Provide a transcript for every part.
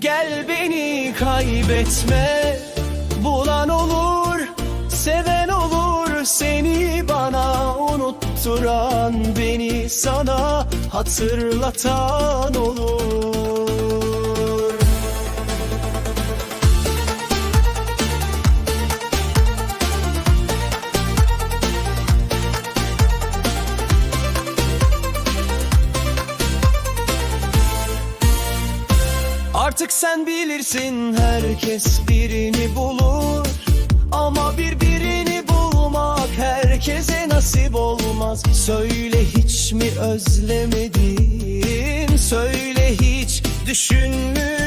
Gel beni kaybetme. Bulan olur Seven olur. Seni bana unutturan Beni sana hatırlatan olur Artık sen bilirsin herkes birini bulur. Ama birbirini bulmak herkese nasip olmaz. Söyle hiç mi özlemedin? Söyle hiç düşünmüyorsun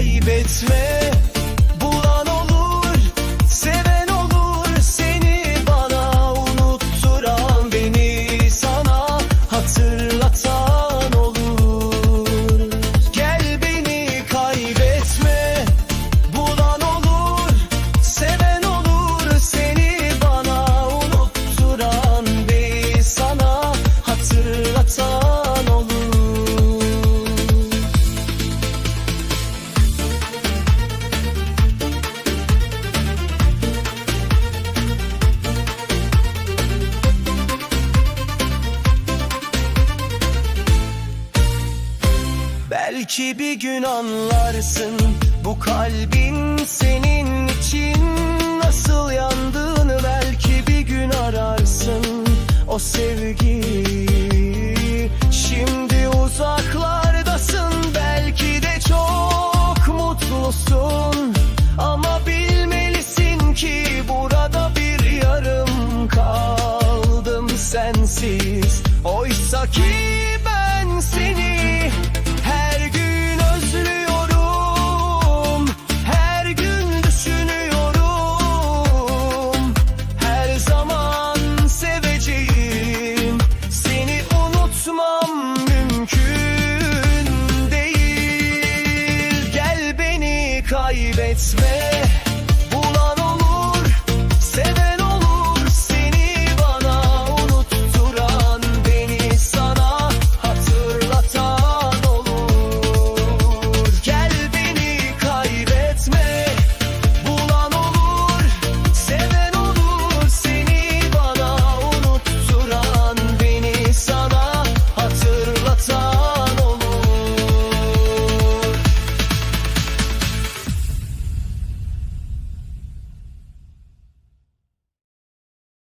kaybetme Belki bir gün anlarsın bu kalbin senin için nasıl yandığını belki bir gün ararsın. O sevgiyi Şimdi uzaklardasın belki de çok mutlusun. Ama bilmelisin ki burada bir yarım kaldım sensiz. Oysa ki motivates me